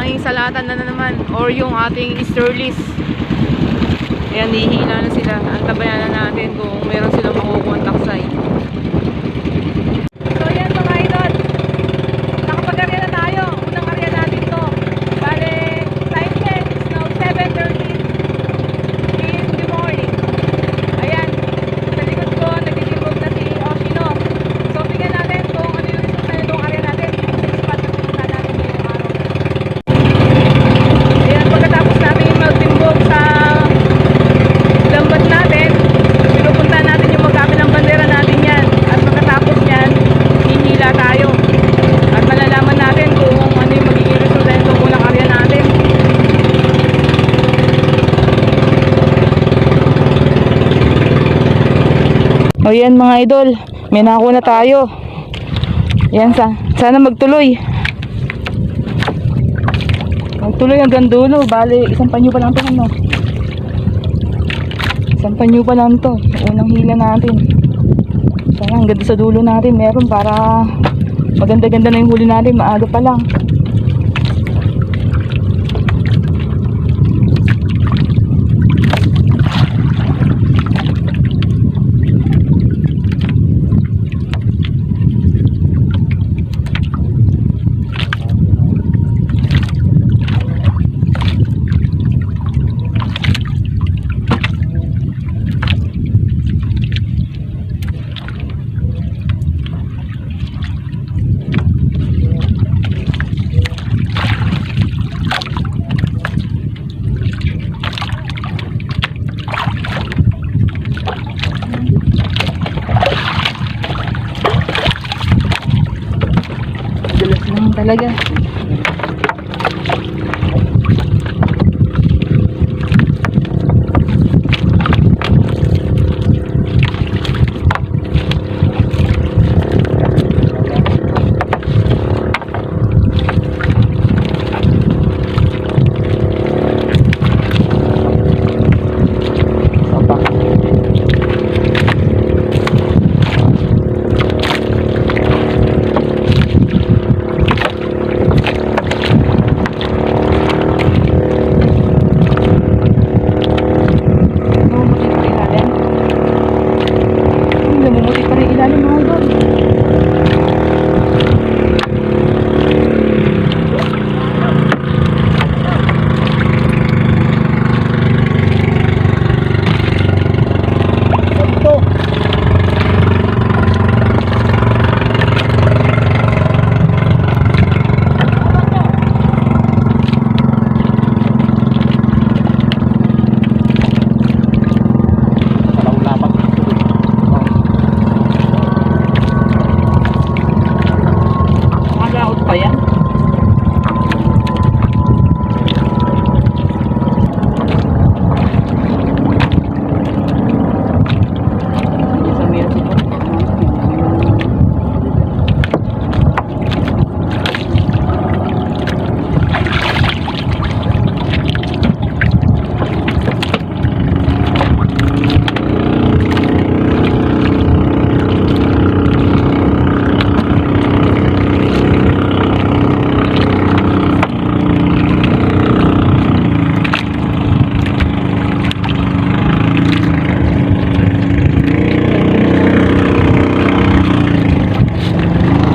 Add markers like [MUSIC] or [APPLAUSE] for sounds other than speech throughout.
hangin. Naghangin sa latan na, na naman. Or yung ating easterlies. Ayan, hihila na sila. Antabayan na natin kung meron silang makukuha ang taksay. So yan mga idol. Nakapag-area na tayo. Unang area natin to. Bale, time check is now 7.30 in the morning. Ayan. Sa likod ko, nagtitibog na si Oshino. So, tingnan natin kung ano yung resulta nitong area natin. Sa spot na pupunta natin ngayong araw. Ayan, pagkatapos natin magtimbog sa lambat natin, pinupunta natin yung magkabilang bandera natin yan. At pagkatapos yan, hihila tayo. At malalaman natin kung ano yung magiging resulta nitong unang area natin. O yan mga idol, may nako na tayo. Yan sa, sana magtuloy. Magtuloy hanggang dulo, bali isang panyo pa lang to ano. Isang panyo pa lang to, unang hila natin. Sana hanggang sa dulo natin meron para maganda-ganda na yung huli natin, maaga pa lang. Dulas lang talaga. Apa? Namumuti pa rin ilalim. Ay, namumuti pa rin ilalim mga idol. Nakalaot pa yan. Sa meron siguro.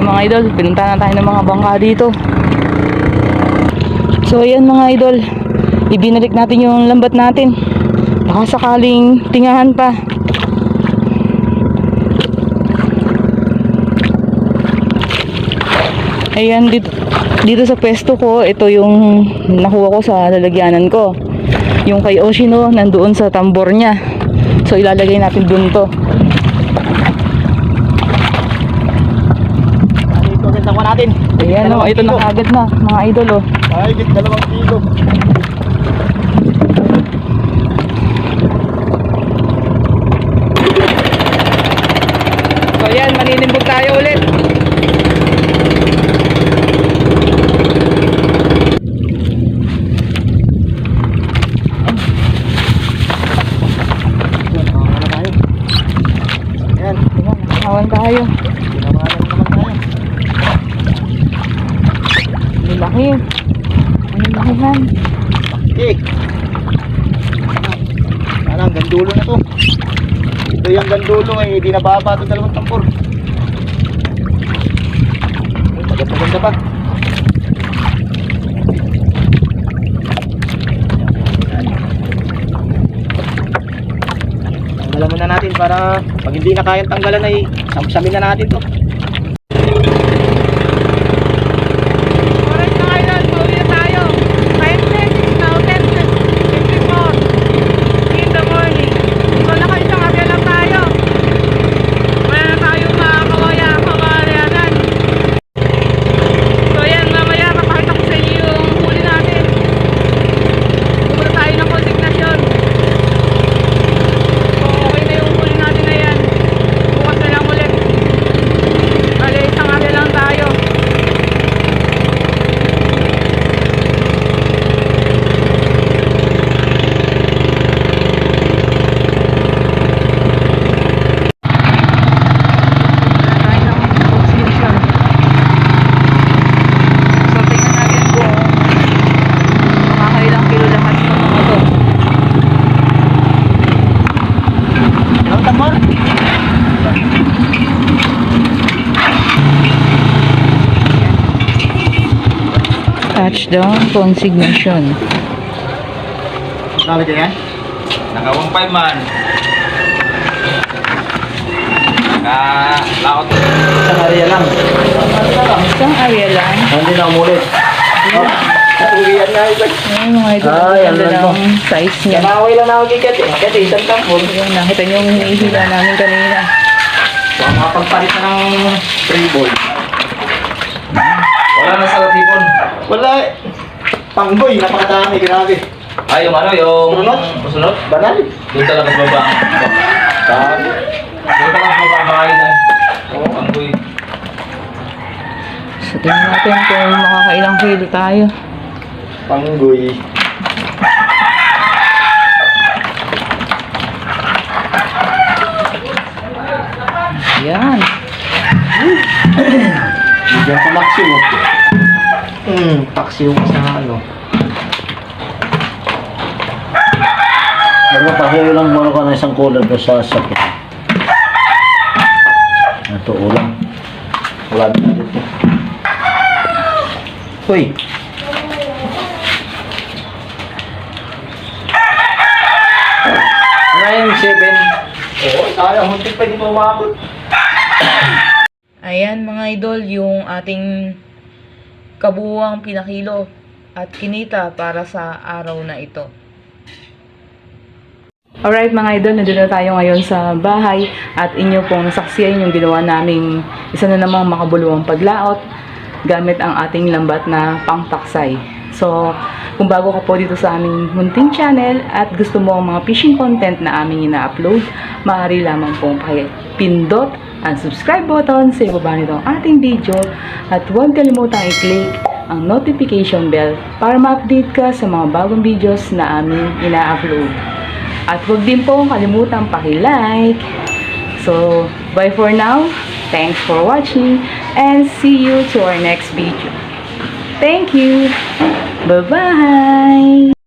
Yung mga idol, pinunta na tayo ng mga bangka dito. So ayan mga idol, ibinalik natin yung lambat natin. Baka sakaling tingahan pa. Ayan, dito, dito sa pwesto ko, ito yung nakuha ko sa lalagyanan ko. Yung kay Oshino, nandoon sa tambor niya. So ilalagay natin dun to. Dito agad nakuha natin. Ayan o, ito na agad na, mga idol oh. o. Ay, git dalawang kilo. So ayan, maninimbog tayo ulit. Ayan, Awan tayo. Tinawalan naman tayo. laki. Ang lakihan. Okay. Sana hanggang dulo na to. Ito yung hanggang dulo eh, hindi nababa ito dalawang tampor. Maganda-maganda pa. Tanggalan muna natin para pag hindi na kayang tanggalan ay samsamin na natin to. Alright mga idol, pauwi na tayo. Time check is now 10.54 in the morning. So nakaisang area lang tayo. Wala na tayong mga kawaya, kawayanan. So yan, mamaya papakita ko sa inyo yung huli natin. Pumunta tayo ng konsignasyon. So okay na yung huli natin na yan. Bukas na lang ulit. Bale, isang area lang tayo. tayo ng consumption. So, tingnan natin kung makakailang kilo lahat ng mga to. Dalawang tampor? Touchdown consignation. Kala dyan yan? Naka 1.5 man. Naka laot. Isang area lang. Isang area lang. Hindi na umulit. Uwian na ito. Ayun mga idol, Ay, ang ganda ng size niya. Kanaway lang ako kay Kati. Kati, isang tampon. Yung nakita niyo yung hinihila namin kanina. So, makapagpalit na ng spray ball. Tipon. Wala eh. Pangboy, napakadami, grabe. Ay, yung ano, yung... Sunod? Sunod? Banal. Doon talaga baba. Dami. Doon talaga baba bahay na. Oo, ang boy. So, tingnan natin kung makakailang kilo tayo. Pangboy. Yan. [CLEARS THROAT] Bigyan sa maximo. Hmm, taxi yung sa ano. Ano pa kayo lang muna ka na isang kulad na sa sakit. Ito ulam. Wala na dito. Hoy. Nine, seven. Oo, sayang. Hunting pa hindi mo umabot. Ayan mga idol, yung ating kabuuang pinakilo at kinita para sa araw na ito. Alright mga idol, nandito na tayo ngayon sa bahay at inyo pong nasaksiyan yung ginawa naming isa na namang makabuluhang paglaot gamit ang ating lambat na pangpaksay. So, kung bago ka po dito sa aming munting channel at gusto mo ang mga fishing content na aming ina-upload, maaari lamang pong pindot ang subscribe button sa ibaba nitong ating video at huwag kalimutang i-click ang notification bell para ma-update ka sa mga bagong videos na aming ina-upload. At huwag din po kalimutang paki-like. So, bye for now. Thanks for watching and see you to our next video. Thank you. Bye-bye.